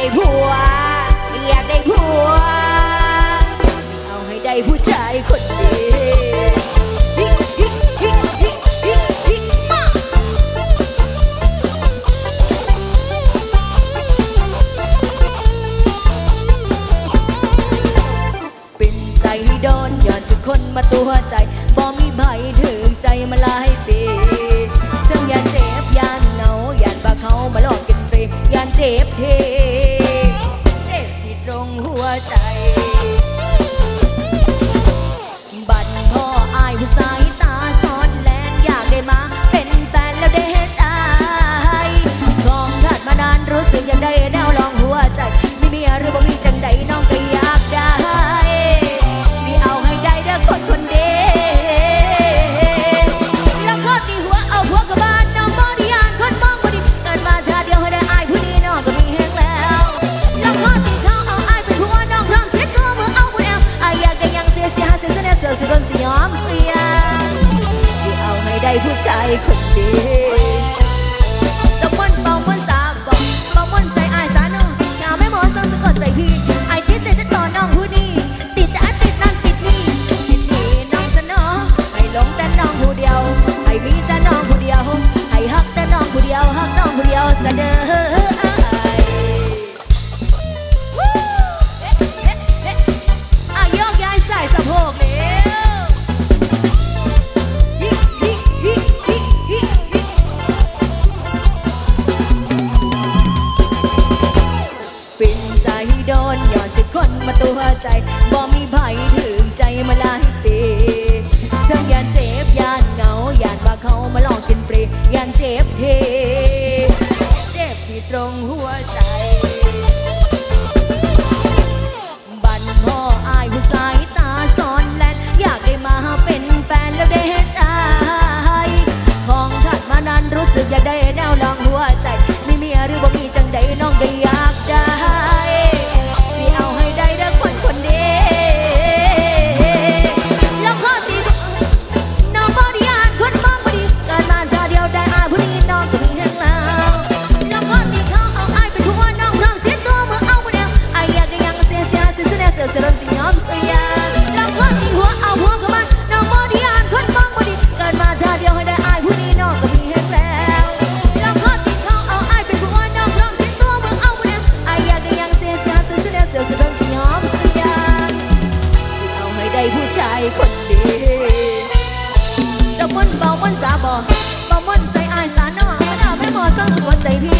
ได้ผัว อยากได้ผัว เอาให้ได้ผู้ชายคนดีมาเป็นใจโดนย้อนทุกคนมาตัวใจบ่มีใบถึงใจมาหลายปีทั้งยานเจ็บยานเหงายานว่าเขามาหลอกกินฟรียานเจ็บเท ตรงหัวใจ ผู้ชายคนดีจะม่วนเป่าม่วนสาบอกเป่าม่วนใส่อายสาน้องอย่าไม่หมอสังสะกดใส่พี่อายติดใจจะต่อน้องผู้นี้ติดจะอัดติดนั่นติดนี่ติดนี่น้องจะน้อไอหลงแต่น้องผู้เดียวไอ้มีแต่น้องผู้เดียวไอ้ฮักแต่น้องผู้เดียวฮักน้องผู้เดียวเสนออ วใจบ่มีไผถึงใจมาหลายปีเธออยานเจ็บยานเหงายานว่าเขามาหลอกกินปรียานเจ็บเทเจ็บที่ตรงหัวใจ คนดีจะมุ่นเบามุ่นสาบอเบามุ่นใจอายสาหน้อมาด้าไม่หมอต้องหัวใจพี่